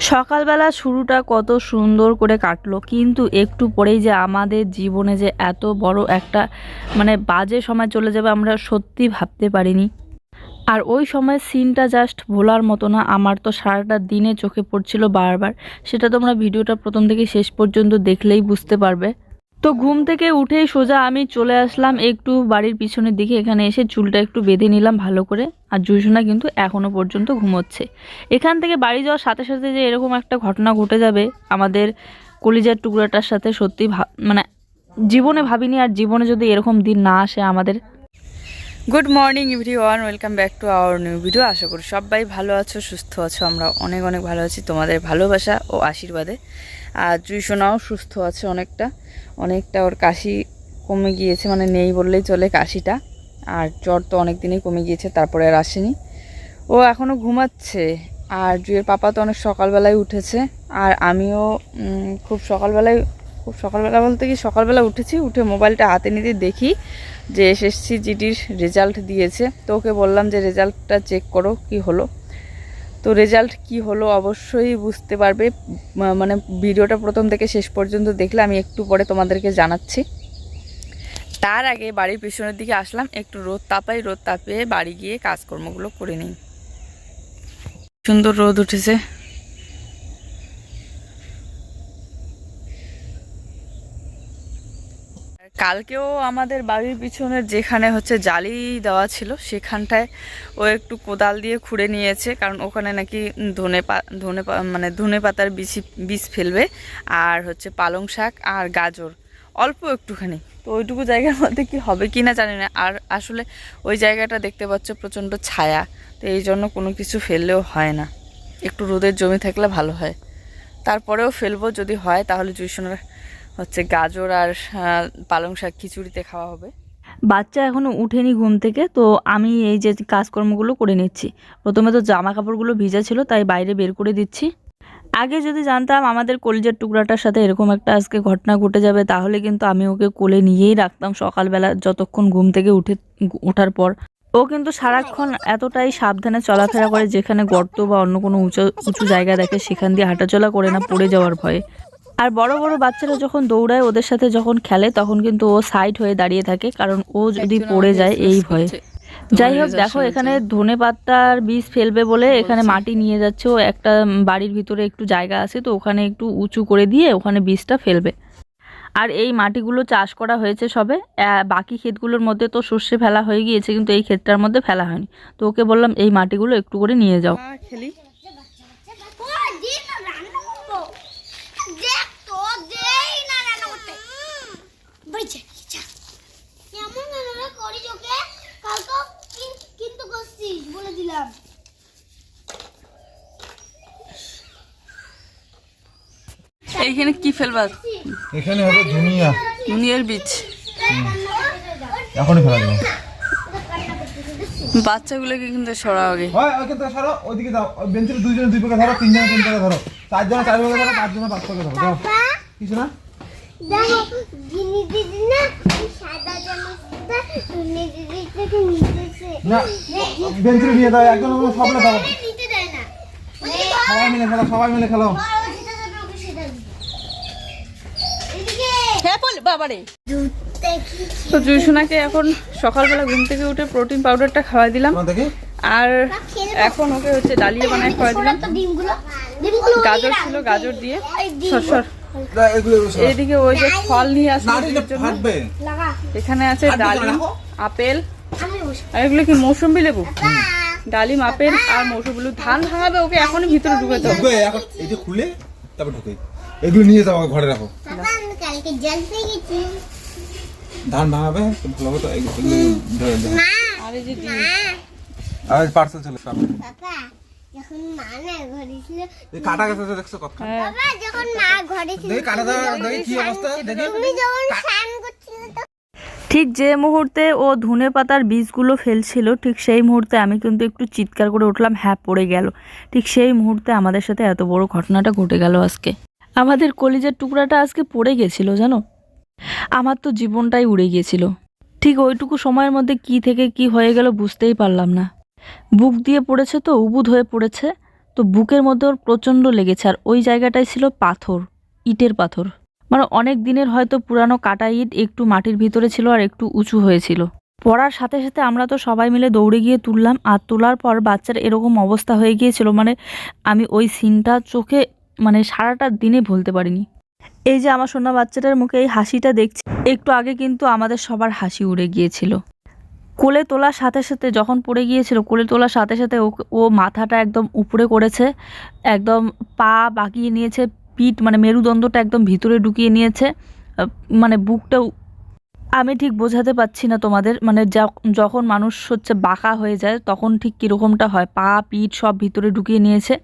সকালবেলা শুরুটা কত সুন্দর করে কাটলো, কিন্তু একটু পরেই যে আমাদের জীবনে যে এত বড় একটা মানে বাজে সময় চলে যাবে আমরা সত্যি ভাবতে পারিনি। আর ওই সময় সিনটা জাস্ট ভোলার মতো না, আমার তো সারাটা দিনে চোখে পড়ছিল বারবার। সেটা তোমরা ভিডিওটা প্রথম থেকে শেষ পর্যন্ত দেখলেই বুঝতে পারবে। তো ঘুম থেকে উঠেই সোজা আমি চলে আসলাম একটু বাড়ির পিছনের দিকে। এখানে এসে চুলটা একটু বেঁধে নিলাম ভালো করে। আর জুসুনা কিন্তু এখনও পর্যন্ত ঘুমোচ্ছে। এখান থেকে বাড়ি যাওয়ার সাথে সাথে যে এরকম একটা ঘটনা ঘটে যাবে, আমাদের কলিজার টুকরাটার সাথে সত্যি মানে জীবনে ভাবিনি আর জীবনে যদি এরকম দিন না আসে আমাদের। Good morning everyone welcome back to our new video আশা করি সবাই ভালো আছো, সুস্থ আছো। আমরা অনেক অনেক ভালো আছি। তোমাদের ভালোবাসা ও আশীর্বাদে। আর জুইসোনাও সুস্থ আছে অনেকটা। অনেকটা ওর কাশি কমে গিয়েছে মানে নেই বললেই চলে কাশিটা। আর জ্বর তো অনেক দিনই কমে গিয়েছে, তারপরে আর আসেনি। ও এখনও ঘুমাচ্ছে আর জুয়ের পাপা তো অনেক সকালবেলায় উঠেছে। আর আমিও খুব সকালবেলায়, খুব সকালবেলা বলতে কি সকালবেলা উঠেছি, উঠে মোবাইলটা হাতে নিতে দেখি যে এসএসসি জিডির রেজাল্ট দিয়েছে। তো ওকে বললাম যে রেজাল্টটা চেক করো, কি হলো। তো রেজাল্ট কি হলো অবশ্যই বুঝতে পারবে। মানে ভিডিওটা প্রথম থেকে শেষ পর্যন্ত দেখলে আমি একটু পরে তোমাদেরকে জানাচ্ছি। তার আগে বাড়ির পিছনের দিকে আসলাম, একটু রোদ তাপাই, রোদ তাপিয়ে বাড়ি গিয়ে কাজকর্মগুলো করে নিই। সুন্দর রোদ উঠেছে। কালকেও আমাদের বাড়ির পিছনের যেখানে হচ্ছে জালি দেওয়া ছিল, সেখানটায় ও একটু কোদাল দিয়ে খুঁড়ে নিয়েছে, কারণ ওখানে নাকি ধনে পা, ধনে মানে ধনে পাতার বীজ বীজ ফেলবে, আর হচ্ছে পালং শাক আর গাজর, অল্প একটুখানি। তো ওইটুকু জায়গার মধ্যে কি হবে কি না জানি না, আর আসলে ওই জায়গাটা দেখতে পাচ্ছ প্রচণ্ড ছায়া, তো এই জন্য কোনো কিছু ফেললেও হয় না। একটু রোদের জমি থাকলে ভালো হয়। তারপরেও ফেলব যদি হয়, তাহলে জুইশনের হচ্ছে গাজর আর পালং শাক খিচুড়িতে খাওয়া হবে। বাচ্চা এখনও উঠেনি ঘুম থেকে, তো আমি এই যে কাজকর্মগুলো করে নিচ্ছি। প্রথমে তো জামা কাপড়গুলো ভিজা ছিল, তাই বাইরে বের করে দিচ্ছি। আগে যদি জানতাম আমাদের কলিজার টুকরাটার সাথে এরকম একটা আজকে ঘটনা ঘটে যাবে, তাহলে কিন্তু আমি ওকে কোলে নিয়েই রাখতাম সকালবেলা যতক্ষণ ঘুম থেকে উঠে, ওঠার পর। ও কিন্তু সারাক্ষণ এতটাই সাবধানে চলাফেরা করে, যেখানে গর্ত বা অন্য কোনো উঁচু উঁচু জায়গা দেখে সেখান দিয়ে হাঁটাচলা করে না, পড়ে যাওয়ার ভয়ে। আর বড় বড় বাচ্চারা যখন দৌড়ায় ওদের সাথে যখন খেলে তখন কিন্তু ও সাইড হয়ে দাঁড়িয়ে থাকে কারণ ও যদি পড়ে যায় এই ভয়ে। যাই হোক দেখো এখানে ধনে পাতার বীজ ফেলবে বলে এখানে মাটি নিয়ে যাচ্ছে ও। একটা বাড়ির ভিতরে একটু জায়গা আছে তো ওখানে একটু উঁচু করে দিয়ে ওখানে বীজটা ফেলবে। আর এই মাটিগুলো চাষ করা হয়েছে সবে। বাকি ক্ষেতগুলোর মধ্যে তো সর্ষে ফেলা হয়ে গিয়েছে কিন্তু এই ক্ষেতটার মধ্যে ফেলা হয়নি। তো ওকে বললাম এই মাটিগুলো একটু করে নিয়ে যাও। খেলি ও দিন রান্না করব দেখ তো দেই না রান্না করতে বুঝছে কেমন রান্না করি তোকে কাল তো কিন- কিন্তু করছিস বলে দিলাম এইখানে কি ফেলবা এখানে হবে ধুনিয়া দুনিয়ার বীজ। এখনই ফেলা দেবো বাচ্চাগুলোকে কিন্তু সরা আগে। হয় ওকে তো সরো ওইদিকে দাও ওই বেঞ্চের দুইজনে দুই পাকে ধরো তিনজনে তিন পাকে ধরো। চারজনে চার পাকে ধরো পাঁচজনে পাঁচ পাকে ধরো। যাও। কিছু না? দেখো জিনি দিদি না সাদা জামাটা তুমি দিদি থেকে নিতেছে। না বেঞ্চে নিয়ে যাও একজন সবলে ধরো নিতে দেয় না। সবাই মিলে খেলো সবাই মিলে খেলো আর ও যেটা যাবে ওকে সেটা দিবে এদিকে হ্যাঁ বল বাবারে তো জুইসোনাকে এখন সকালবেলা ঘুম থেকে উঠে প্রোটিন পাউডারটা খাওয়াই দিলাম। আর এখন ওকে হচ্ছে ডালিয়া বানায় খাওয়াই দিলাম। তো ডিমগুলো ডিমগুলো গাজর ছিল গাজর দিয়ে। সর সর। এগুলো এগুলো সরো। এইদিকে ওই যে ফল নিয়ে লাগা। এখানে আছে ডালিম আপেল। আর এগুলো কি মৌসুম্বি লেবু? ডালিম আপেল আর মৌসুম্বি লেবু ধান ভাঙাবে ওকে এখনই ভিতরে ঢুকে যে খুলে তারপর ঢুকে। এগুলো নিয়ে যাও ঘরে রাখো। কালকে জল পেয়ে গেছি। ধান ভাঙাবে ভালো মতো ধরে। আর এই যে আর পার্সেল চলে বাবা যখন মা না ঘরে ছিল এই কাটা গেছে দেখছ কত। হ্যাঁ। বাবা যখন মা ঘরে ছিল দেখি কাটা দাও দেখি কি অবস্থা দেখি। তুমি যখন স্নান করছিলে তো ঠিক যে মুহূর্তে ও ধনে পাতার বীজগুলো ফেলছিল ঠিক সেই মুহূর্তে আমি কিন্তু একটু চিৎকার করে উঠলাম হ্যাঁ পড়ে গেল। ঠিক সেই মুহূর্তে আমাদের সাথে এত বড় ঘটনাটা ঘটে গেল আজকে। আমাদের কলিজার টুকরাটা আজকে পড়ে গেছিল, জানো? আমার তো জীবনটাই উড়ে গিয়েছিল ঠিক ওইটুকু সময়ের মধ্যে কি থেকে কি হয়ে গেল বুঝতেই পারলাম না। বুক দিয়ে পড়েছে তো উবুদ হয়ে পড়েছে, তো বুকের মধ্যে ওর প্রচণ্ড লেগেছে, আর ওই জায়গাটায় ছিল পাথর, ইটের পাথর। মানে অনেক দিনের হয়তো পুরানো কাটা ইট একটু মাটির ভিতরে ছিল আর একটু উঁচু হয়েছিল। পড়ার সাথে সাথে আমরা তো সবাই মিলে দৌড়ে গিয়ে তুললাম, আর তোলার পর বাচ্চার এরকম অবস্থা হয়ে গিয়েছিল মানে আমি ওই সিনটা চোখে মানে সারাটা দিনে ভুলতে পারিনি। এই যে আমার সোনা বাচ্চাটার মুখে এই হাসিটা দেখছি, একটু আগে কিন্তু আমাদের সবার হাসি উড়ে গিয়েছিল। কোলে তোলার সাথে সাথে যখন পড়ে গিয়েছিল, কোলে তোলার সাথে সাথে ও মাথাটা একদম উপরে করেছে, একদম পা বাঁকিয়ে নিয়েছে, পিঠ মানে মেরুদণ্ডটা একদম ভিতরে ঢুকিয়ে নিয়েছে মানে বুকটাও আমি ঠিক বোঝাতে পারছি না তোমাদের মানে যখ- যখন মানুষ হচ্ছে বাঁকা হয়ে যায়, তখন ঠিক কীরকমটা হয়? পা, পিঠ সব ভিতরে ঢুকিয়ে নিয়েছে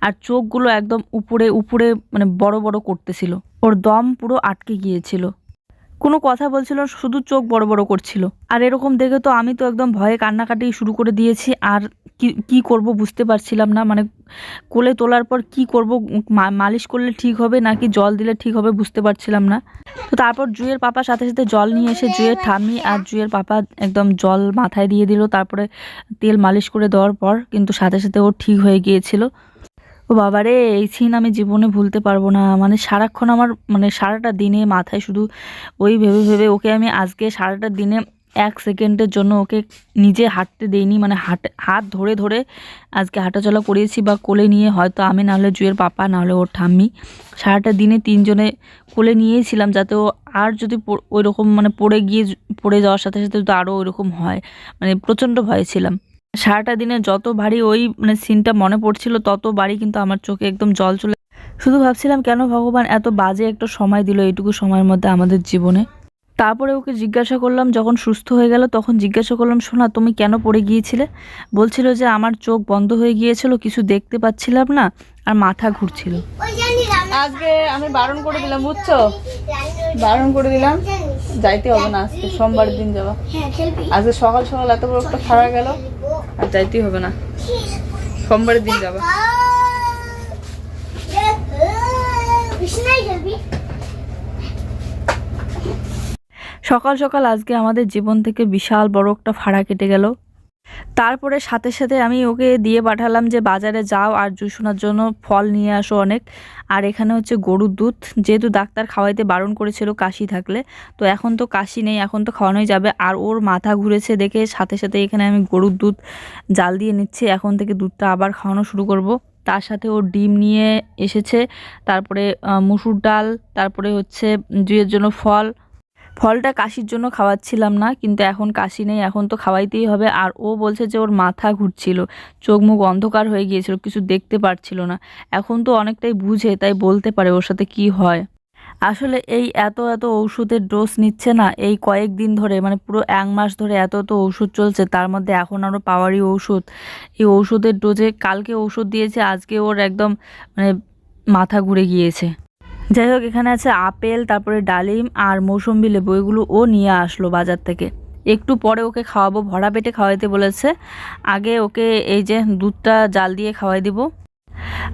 আর চোখগুলো একদম উপরে উপরে মানে বড় বড় করতেছিল। ওর দম পুরো আটকে গিয়েছিল। কোনো কথা বলছিল, শুধু চোখ বড় বড় করছিল। আর এরকম দেখে তো আমি তো একদম ভয়ে কান্নাকাটি শুরু করে দিয়েছি, আর কি কি করব বুঝতে পারছিলাম না। মানে কোলে তোলার পর কি করব মালিশ করলে ঠিক হবে নাকি জল দিলে ঠিক হবে বুঝতে পারছিলাম না। তো তারপর জুয়ের পাপা সাথে সাথে জল নিয়ে এসে জুয়ের ঠাম্মি আর জুয়ের পাপা একদম জল মাথায় দিয়ে দিল, তারপরে তেল মালিশ করে দেওয়ার পর কিন্তু সাথে সাথে ও ঠিক হয়ে গিয়েছিল। ও বাবা রে এই সিন আমি জীবনে ভুলতে পারব না। মানে সারাক্ষণ আমার মানে সারাটা দিনে মাথায় শুধু ওই ভেবে ভেবে ওকে আমি আজকে সারাটা দিনে এক সেকেন্ডের জন্য ওকে নিজে হাঁটতে দেইনি। মানে হাট, হাত ধরে ধরে আজকে হাঁটাচলা করিয়েছি বা কোলে নিয়ে, হয়তো আমি নাহলে জুয়ের পাপা নাহলে ওর ঠাম্মি। সারাটা দিনে তিনজনে কোলে নিয়েছিলাম যাতে ও আর যদি ওই রকম মানে পড়ে গিয়ে, পড়ে যাওয়ার সাথে সাথে তো আরও ওইরকম হয়। মানে প্রচণ্ড ভয় ছিলাম। সারাটা দিনে যত ভারী ওই মানে সিনটা মনে পড়ছিল তত বাড়ি কিন্তু আমার চোখে একদম জল চলে শুধু ভাবছিলাম কেন ভগবান এত বাজে একটা সময় দিল এইটুকু সময়ের মধ্যে আমাদের জীবনে। তারপরে ওকে জিজ্ঞাসা করলাম যখন সুস্থ হয়ে গেল তখন জিজ্ঞাসা করলাম শোনা তুমি কেন পড়ে গিয়েছিলে? বলছিল যে আমার চোখ বন্ধ হয়ে গিয়েছিল কিছু দেখতে পাচ্ছিলাম না আর মাথা ঘুরছিল। আজকে আমি বারণ করে দিলাম বুঝছ? বারণ করে দিলাম যাইতে হবে না আজকে সোমবার দিন যাবা হ্যাঁ আজকে সকাল সকাল এত বড় একটা খাড়া গেল আর যাইতেই হবে না। সোমবারের দিন যাবা। সকাল সকাল আজকে আমাদের জীবন থেকে বিশাল বড় একটা ফাড়া কেটে গেল। তারপরে সাথে সাথে আমি ওকে দিয়ে পাঠালাম যে বাজারে যাও আর জুসোনার জন্য ফল নিয়ে আসো অনেক। আর এখানে হচ্ছে গরুর দুধ। যেহেতু ডাক্তার খাওয়াইতে বারণ করেছিল কাশি থাকলে, তো এখন তো কাশি নেই, এখন তো খাওয়ানোই যাবে। আর ওর মাথা ঘুরেছে দেখে সাথে সাথে এখানে আমি গরুর দুধ জাল দিয়ে নিচ্ছি। এখন থেকে দুধটা আবার খাওয়ানো শুরু করব। তার সাথে ও ডিম নিয়ে এসেছে। তারপরে মুসুর ডাল, তারপরে হচ্ছে জুয়ের জন্য ফল ফলটা কাশির জন্য খাওয়াচ্ছিলাম না, কিন্তু এখন কাশি নেই, এখন তো খাওয়াইতেই হবে। আর ও বলছে যে ওর মাথা ঘুরছিল, চোখ মুখ অন্ধকার হয়ে গিয়েছিল, কিছু দেখতে পারছিল না। এখন তো অনেকটাই বুঝে, তাই বলতে পারে ওর সাথে কি হয়। আসলে এই এত এত ওষুধের ডোজ নিচ্ছে না, এই কয়েকদিন ধরে মানে পুরো এক মাস ধরে এত এত ওষুধ চলছে, তার মধ্যে এখন আরও পাওয়ারই ওষুধ এই ওষুধের ডোজে কালকে ওষুধ দিয়েছে, আজকে ওর একদম মানে মাথা ঘুরে গিয়েছে। যাই হোক এখানে আছে আপেল, তারপরে ডালিম আর মৌসুম্বি লেবু। এগুলো ও নিয়ে আসলো বাজার থেকে। একটু পরে ওকে খাওয়াবো, ভরা পেটে খাওয়াইতে বলেছে। আগে ওকে এই যে দুধটা জাল দিয়ে খাওয়াই দিব।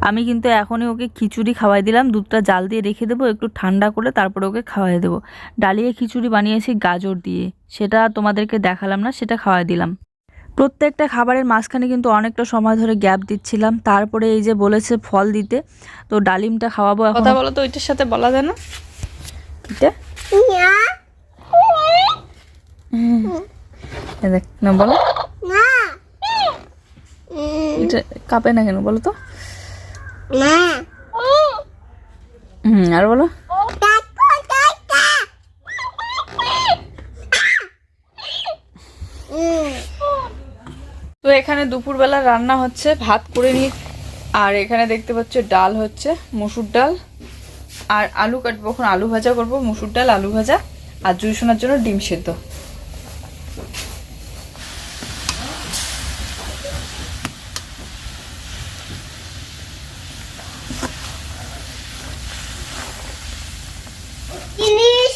আমি কিন্তু এখনই ওকে খিচুড়ি খাওয়াই দিলাম। দুধটা জাল দিয়ে রেখে দেবো, একটু ঠান্ডা করে তারপরে ওকে খাওয়াই দেবো। ডালিয়ে খিচুড়ি বানিয়েছি গাজর দিয়ে। সেটা তোমাদেরকে দেখালাম না, সেটা খাওয়াই দিলাম। প্রত্যেকটা খাবারের মাঝখানে কিন্তু অনেকটা সময় ধরে গ্যাপ দিচ্ছিলাম। তারপরে এই যে বলেছে ফল দিতে তো ডালিমটা খাওয়াবো এখন। কথা বলো তো ওইটার সাথে বলা যায় না? এটা দেখ না বলো। না এটা কাঁপে না কেন বলো তো? না হুম আর বলো। তো এখানে দুপুরবেলা রান্না হচ্ছে, ভাত করে নি আর এখানে দেখতে পাচ্ছ ডাল হচ্ছে, মসুর ডাল। আর আলু কাটবো, এখন আলু ভাজা করব, মসুর ডাল, আলু ভাজা, আর জুই শোনার জন্য ডিম সেদ্ধ। জিনিস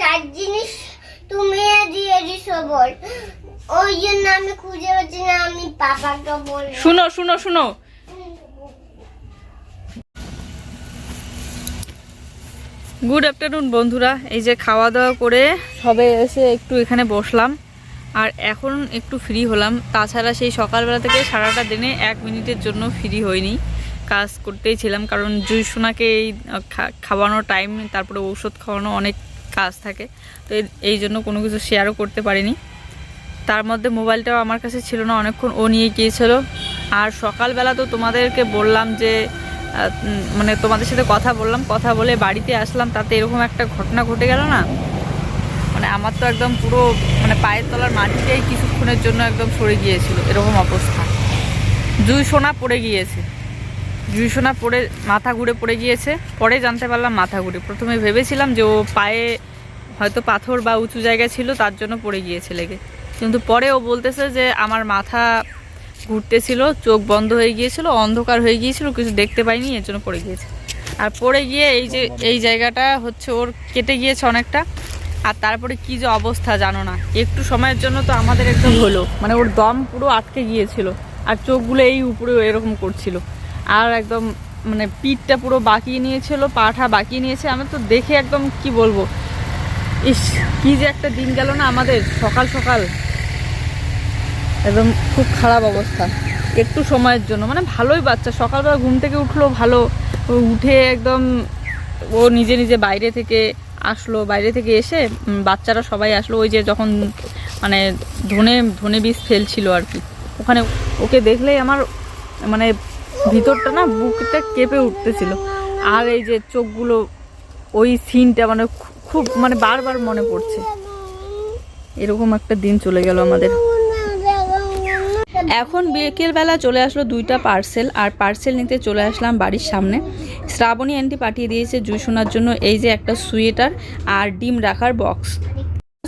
তার জিনিস তুমি দিয়ে বল। ওই জন্য আমি খুঁজে না আমি পাপাকে বলব। শুনো শুনো শুনো। গুড আফটারনুন বন্ধুরা। এই যে খাওয়া দাওয়া করে সবে এসে একটু এখানে বসলাম আর এখন একটু ফ্রি হলাম। তাছাড়া সেই সকালবেলা থেকে সারাটা দিনে এক মিনিটের জন্য ফ্রি হয়নি কাজ করতেই ছিলাম কারণ জুই সোনাকে এই আহ, খা- খাওয়ানোর টাইম তারপরে ঔষধ খাওয়ানো অনেক কাজ থাকে। তো এই জন্য কোনো কিছু শেয়ারও করতে পারিনি। তার মধ্যে মোবাইলটাও আমার কাছে ছিল না, অনেকক্ষণ ও নিয়ে গিয়েছিল। আর সকালবেলা তো তোমাদেরকে বললাম যে মানে তোমাদের সাথে কথা বললাম, কথা বলে বাড়িতে আসলাম, তাতে এরকম একটা ঘটনা ঘটে গেল না? মানে আমার তো একদম পুরো মানে পায়ের তলার মাটিটাই কিছুক্ষণের জন্য একদম সরে গিয়েছিল, এরকম অবস্থা। জুই সোনা পড়ে গিয়েছে। জুই সোনা পড়ে, মাথা ঘুরে পড়ে গিয়েছে। পরে জানতে পারলাম মাথা ঘুরে। প্রথমে ভেবেছিলাম যে ও পায়ে হয়তো পাথর বা উঁচু জায়গায় ছিল, তার জন্য পড়ে গিয়েছে লেগে। কিন্তু পরে ও বলতেছে যে আমার মাথা ঘুরতেছিল, চোখ বন্ধ হয়ে গিয়েছিল, অন্ধকার হয়ে গিয়েছিল, কিছু দেখতে পাইনি, এর জন্য পড়ে গিয়েছে। আর পড়ে গিয়ে এই যে, এই জায়গাটা হচ্ছে ওর কেটে গিয়েছে অনেকটা। আর তারপরে কি যে অবস্থা জানো না। একটু সময়ের জন্য তো আমাদের একদম হলো। মানে ওর দম পুরো আটকে গিয়েছিল। আর চোখগুলো এই উপরে এরকম করছিল। আর একদম মানে পিঠটা পুরো বাঁকিয়ে নিয়েছিল পাঠা বাঁকিয়ে নিয়েছে। আমি তো দেখে একদম কি বলব। ইস, কি যে একটা দিন গেল না আমাদের। সকাল সকাল। একদম খুব খারাপ অবস্থা। একটু সময়ের জন্য মানে ভালোই বাচ্চা। সকালবেলা ঘুম থেকে উঠল ভালো। উঠে একদম ও নিজে নিজে বাইরে থেকে আসলো, বাইরে থেকে এসে বাচ্চারা সবাই আসলো। ওই যে যখন মানে ধনে ধনে বীজ ফেলছিল আর কি। ওখানে ওকে দেখলেই আমার মানে ভিতরটা না বুকটা কেঁপে উঠতেছিল। আর এই যে চোখগুলো, ওই সিনটা মানে খুব মানে বারবার মনে পড়ছে। এরকম একটা দিন চলে গেল আমাদের। এখন বিকেলবেলা চলে আসলো দুইটা পার্সেল আর পার্সেল নিতে চলে আসলাম বাড়ির সামনে। শ্রাবণী আন্টি পাঠিয়ে দিয়েছে জুই শোনার জন্য এই যে একটা সুয়েটার আর ডিম রাখার বক্স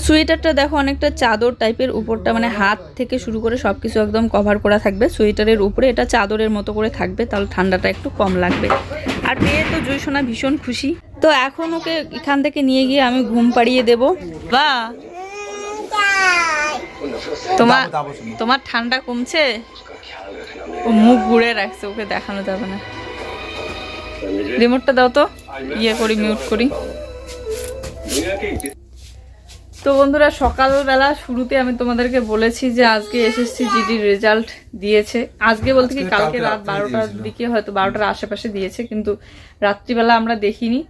সোয়েটারটা দেখো অনেকটা চাদর টাইপের উপরটা মানে হাত থেকে শুরু করে সব কিছু একদম কভার করা থাকবে। সোয়েটারের উপরে এটা চাদরের মতো করে থাকবে, তাহলে ঠান্ডাটা একটু কম লাগবে। আর পেয়ে তো জুই সোনা ভীষণ খুশি। তো এখন ওকে এখান থেকে নিয়ে গিয়ে আমি ঘুম পাড়িয়ে দেব। বা তোমার। তোমার ঠান্ডা কমছে? ও মুখ ঘুরে রাখছে ওকে দেখানো যাবে না। রিমোটটা দাও তো। ইয়ে করি মিউট করি। তো বন্ধুরা সকালবেলা শুরুতে আমি তোমাদেরকে বলেছি যে আজকে এসএসসি জিডি রেজাল্ট দিয়েছে। আজকে বলতে কি কালকে রাত বারোটার। দিকে হয়তো বারোটার আশেপাশে দিয়েছে কিন্তু রাত্রিবেলা আমরা দেখিনি।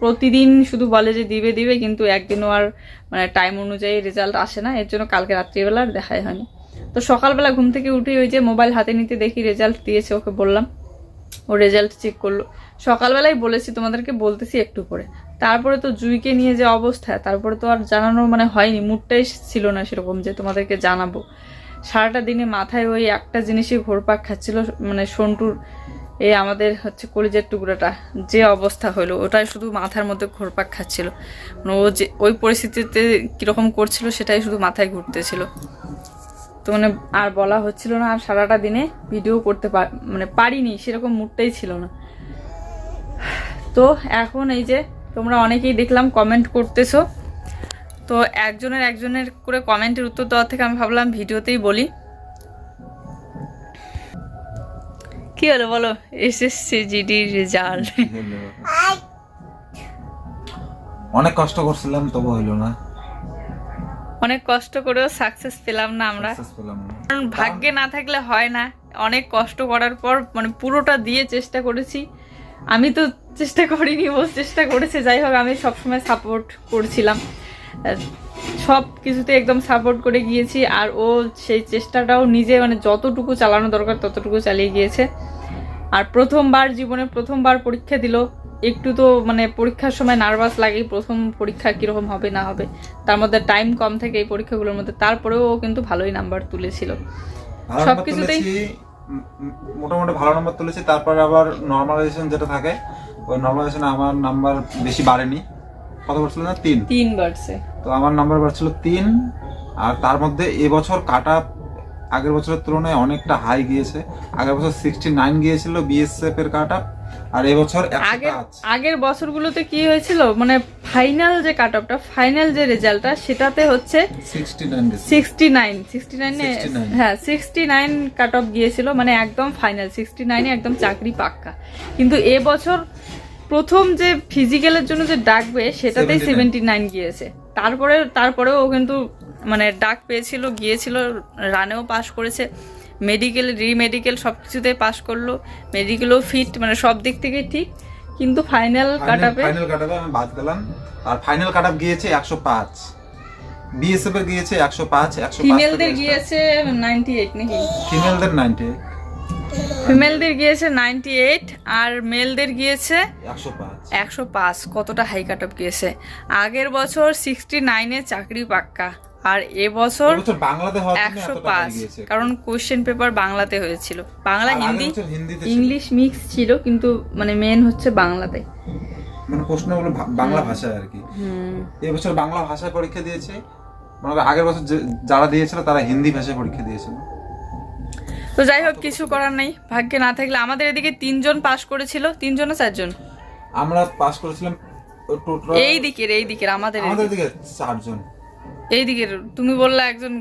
প্রতিদিন শুধু বলে যে দিবে দিবে কিন্তু একদিনও আর মানে টাইম অনুযায়ী রেজাল্ট আসে না। এর জন্য কালকে রাত্রিবেলা আর দেখাই হয়নি। তো সকালবেলা ঘুম থেকে উঠে ওই যে মোবাইল হাতে নিতে দেখি রেজাল্ট দিয়েছে ওকে বললাম। ও রেজাল্ট চেক করল। সকালবেলাই বলেছি তোমাদেরকে বলতেছি একটু পরে তারপরে তো জুইকে নিয়ে যে অবস্থা, তারপরে তো আর জানানো মানে হয়নি, মুডটাই ছিল না সেরকম যে তোমাদেরকে জানাব। সারাটা দিনে মাথায় ওই একটা জিনিসই ঘোরপাক খাচ্ছিল মানে সন্টুর এই আমাদের হচ্ছে কলিজের টুকরোটা, যে অবস্থা হলো, ওটাই শুধু মাথার মধ্যে ঘোরপাক খাচ্ছিল। মানে ও যে, ওই পরিস্থিতিতে কীরকম করছিল সেটাই শুধু মাথায় ঘুরতেছিল। তো মানে আর বলা হচ্ছিল না, আর সারাটা দিনে ভিডিও করতে পার মানে পারিনি, সেরকম মুডটাই ছিল না। তো এখন এই যে তোমরা অনেকেই দেখলাম কমেন্ট করতেছো। তো একজনের একজনের করে কমেন্টের উত্তর দেওয়ার থেকে আমি ভাবলাম ভিডিওতেই বলি। কি হলো বলো? এসএসসি জিডি রেজাল্ট অনেক কষ্ট করছিলাম তবু হইল না। অনেক কষ্ট করেও সাকসেস পেলাম না আমরা। কারণ ভাগ্যে না থাকলে হয় না। অনেক কষ্ট করার পর মানে পুরোটা দিয়ে চেষ্টা করেছি। আমি তো চেষ্টা করিনি ও চেষ্টা করেছে যাই হোক আমি সবসময় সাপোর্ট করছিলাম। সব কিছুতে একদম সাপোর্ট করে গিয়েছি আর ও সেই চেষ্টাটাও নিজে মানে যতটুকু চালানো দরকার ততটুকু চালিয়ে গিয়েছে। আর প্রথমবার জীবনে প্রথমবার পরীক্ষা দিল একটু তো মানে পরীক্ষার সময় নার্ভাস লাগে প্রথম পরীক্ষা কীরকম হবে না হবে। তার মধ্যে টাইম কম থাকে এই পরীক্ষাগুলোর মধ্যে তারপরেও ও কিন্তু ভালোই নাম্বার তুলেছিল। ভালো নাম্বার মোটামুটি ভালো নাম্বার তুলেছি। তারপরে আবার নর্মালাইজেশন যেটা থাকে ওই নর্মালাইজেশনে আমার নাম্বার বেশি বাড়েনি। কত বাড়ছিল না? তিন। তিন বাড়ছে। তো আমার নাম্বার বাড়ছিল তিন আর তার মধ্যে এবছর কাটা আগের বছরের তুলনায় অনেকটা হাই গিয়েছে। আগের বছর সিক্সটি নাইন গিয়েছিল বিএসএফ এর কাটা। আর এবছর আগের আগের বছরগুলোতে কি হয়েছিল? মানে ফাইনাল যে কাট অফটা ফাইনাল যে রেজাল্টটা সেটাতে হচ্ছে সিক্সটি নাইন সিক্সটি নাইন হ্যাঁ সিক্সটি নাইন কাট অফ গিয়েছিল মানে একদম ফাইনাল সিক্সটি নাইনে একদম চাকরি পাক্কা। কিন্তু এবছর প্রথম যে ফিজিক্যালের জন্য যে ডাকবে সেটাতেই 79 সেভেন্টি নাইন গিয়েছে। তারপরে তারপরেও ও কিন্তু মানে ডাক পেয়েছিল গিয়েছিল রানেও পাশ করেছে। মেডিকেল রি মেডিকেল সব কিছুতে পাশ করল মেডিকেলও ফিট মানে সব দিক থেকে ঠিক। কিন্তু ফাইনাল কাটাপে ফাইনাল কাট আমি বাদ গেলাম। আর ফাইনাল কাটাপ গিয়েছে একশো পাঁচ। বিএসএফ এর গিয়েছে একশো পাঁচ একশো ফিমেলদের গিয়েছে নাইনটি এইট নাকি? ফিমেলদের নাইনটি ফিমেলদের গিয়েছে নাইনটি এইট আর মেলদের গিয়েছে একশো পাঁচ। একশো পাঁচ। কতটা হাই কাট অফ গিয়েছে। আগের বছর সিক্সটি নাইনে চাকরি পাক্কা। আর এবছর একশো পাঁচ। কারণ কোশ্চেন পেপার বাংলাতে হয়েছিল। বাংলা হিন্দি। ইংলিশ মিক্স ছিল। কিন্তু মানে মেন হচ্ছে বাংলাতে। মানে প্রশ্নগুলো বাংলা ভাষায় আর কি। এবছর বাংলা ভাষায় পরীক্ষা দিয়েছে। মনে আগের বছর যারা দিয়েছিল তারা হিন্দি ভাষায় পরীক্ষা দিয়েছিল। তো যাই হোক কিছু করার নেই। ভাগ্যে না থাকলে আমাদের এদিকে তিনজন পাশ করেছিল। তিনজন না চারজন? আমরা পাস করেছিলাম এই দিকের এই দিকের আমাদের আমাদের দিকে চারজন। এই দিকের তুমি বললা একজন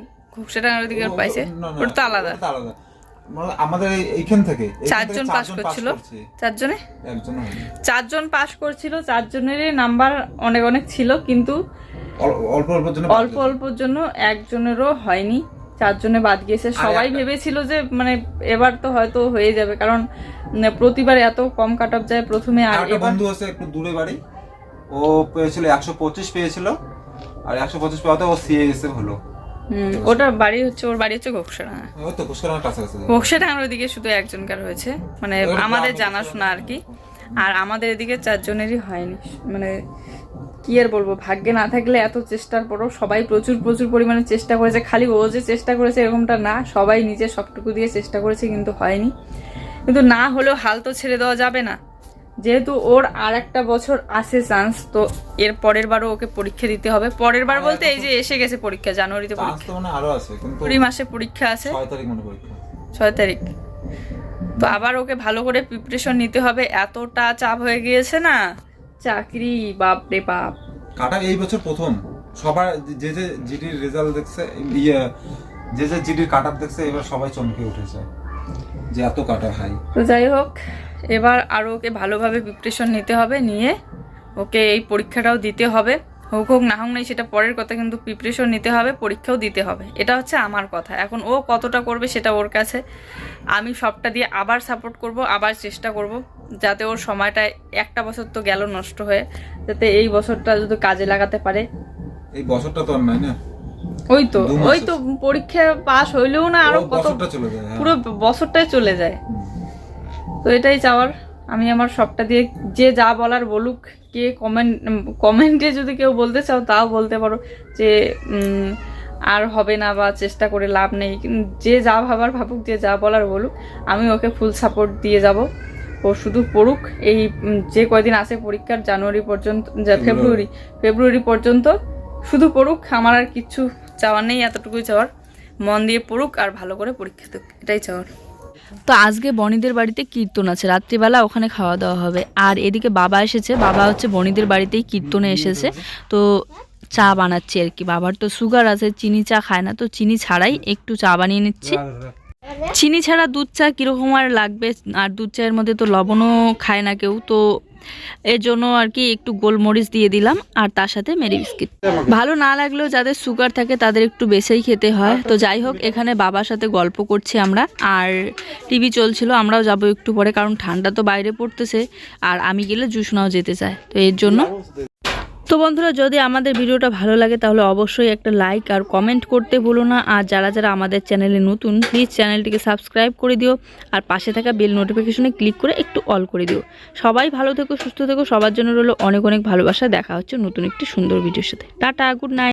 দিকের ও- পাইছে। ওটা তো আলাদা। আলাদা। মানে আমাদের এইখান থেকে চারজন পাশ করছিল। করছে। চারজনে? চারজন পাশ করছিল চারজনেরই নাম্বার অনেক অনেক ছিল কিন্তু অল্প অল্প জন্য অল্প অল্পর জন্য একজনেরও হয়নি। চারজনে বাদ গিয়েছে সবাই ভেবেছিল যে মানে এবার তো হয়তো হয়ে যাবে কারণ প্রতিবার এত কম কাট অফ যায় প্রথমে আর আর একটা বন্ধু আছে একটু দূরে বাড়ি। ও পেয়েছিল একশো পঁচিশ পেয়েছিল। আর একশো পঁচিশ পাওয়াতে ও সিএসএফ হলো। হুম, ওটা বাড়ি হচ্ছে ওর বাড়ি হচ্ছে ঘোকসাডাঙ্গা ওই তো ঘুষকারার কাছাকাছি। ঘোকসাডাঙ্গার ওইদিকে শুধু একজনকার হয়েছে মানে আমাদের জানাশোনা আর কি। আর আমাদের এদিকে চারজনেরই হয়নি মানে কি আর বলব ভাগ্যে না থাকলে এত চেষ্টার পরও সবাই প্রচুর প্রচুর পরিমাণে চেষ্টা করেছে। খালি ও যে চেষ্টা করেছে এরকমটা না সবাই নিজে সবটুকু দিয়ে চেষ্টা করেছে কিন্তু হয়নি। কিন্তু না হলেও হাল তো ছেড়ে দেওয়া যাবে না। যেহেতু ওর আর একটা বছর আছে চান্স তো এর পরের বারও ওকে পরীক্ষা দিতে হবে। পরের বার বলতে এই যে এসে গেছে পরীক্ষা জানুয়ারিতে চান্স পরীক্ষা। আরও আছে কিন্তু কুড়ি মাসে পরীক্ষা আছে। ছয় তারিখ মনে পরীক্ষা। ছয় তারিখ। তো আবার ওকে ভালো করে প্রিপারেশন নিতে হবে এতটা চাপ হয়ে গিয়েছে না। চাকরি বাপ রে বাপ। কাটা এই বছর প্রথম। সবার যে যে জিডির রেজাল্ট দেখছে ইয়ে যে যে জিডির কাট দেখছে এবার সবাই চমকে উঠেছে যে এত কাটা হাই তো যাই হোক এবার আরও ওকে ভালোভাবে প্রিপারেশন নিতে হবে নিয়ে ওকে এই পরীক্ষাটাও দিতে হবে। হোক হোক না হোক নাই সেটা পরের কথা কিন্তু প্রিপারেশন নিতে হবে পরীক্ষাও দিতে হবে। এটা হচ্ছে আমার কথা। এখন ও কতটা করবে সেটা ওর কাছে আমি সবটা দিয়ে আবার সাপোর্ট করব আবার চেষ্টা করব যাতে ওর সময়টা একটা বছর তো গেল নষ্ট হয়ে যাতে এই বছরটা যদি কাজে লাগাতে পারে। এই বছরটা তো আর নাই না? ওই তো ওই তো পরীক্ষা পাস হইলেও না আরও কত বছরটা চলে যায় হ্যাঁ। পুরো বছরটাই চলে যায়। তো এটাই চাওয়ার। আমি আমার সবটা দিয়ে যে যা বলার বলুক কে কমেন্ট কমেন্টে যদি কেউ বলতে চাও তাও বলতে পারো যে আর হবে না বা চেষ্টা করে লাভ নেই। যে যা ভাবার ভাবুক যে যা বলার বলুক আমি ওকে ফুল সাপোর্ট দিয়ে যাব। ও শুধু পড়ুক এই যে কয়দিন আছে পরীক্ষার জানুয়ারি পর্যন্ত যা- ফেব্রুয়ারি ফেব্রুয়ারি পর্যন্ত শুধু পড়ুক আমার আর কিচ্ছু চাওয়ার নেই এতটুকুই চাওয়ার। মন দিয়ে পড়ুক আর ভালো করে পরীক্ষা দেখ এটাই চাওয়ার। তো আজকে বনিদের বাড়িতে কীর্তন আছে। রাত্রিবেলা ওখানে খাওয়া দাওয়া হবে। আর এদিকে বাবা এসেছে। বাবা হচ্ছে বনিদের বাড়িতেই কীর্তনে এসেছে। তো চা বানাচ্ছি আর কি। বাবার তো সুগার আছে, চিনি চা খায় না। তো চিনি ছাড়াই একটু চা বানিয়ে নিচ্ছি। চিনি ছাড়া দুধ চা কীরকম আর লাগবে? আর দুধ চায়ের মধ্যে তো লবণও খায় না কেউ। তো এর জন্য আর কি একটু গোলমরিচ দিয়ে দিলাম আর তার সাথে মেরি বিস্কিট। ভালো না লাগলেও যাদের সুগার থাকে তাদের একটু বেশিই খেতে হয়। তো যাই হোক, এখানে বাবার সাথে গল্প করছি আমরা। আর টিভি চলছিল, আমরাও যাব একটু পরে কারণ ঠান্ডা তো বাইরে পড়তেছে। আর আমি গেলে জুসনাও যেতে চায়। তো এর জন্য তো বন্ধুরা, যদি আমাদের ভিডিওটা ভালো লাগে, তাহলে অবশ্যই একটা লাইক আর কমেন্ট করতে ভুলো না। আর যারা যারা আমাদের চ্যানেলে নতুন প্লিজ চ্যানেলটিকে সাবস্ক্রাইব করে দিও আর পাশে থাকা বেল নোটিফিকেশনে ক্লিক করে একটু অল করে দিও। সবাই ভালো থেকো, সুস্থ থেকো। সবার জন্য রইল অনেক অনেক ভালোবাসা। দেখা হচ্ছে নতুন একটি সুন্দর ভিডিওর সাথে। Tata good night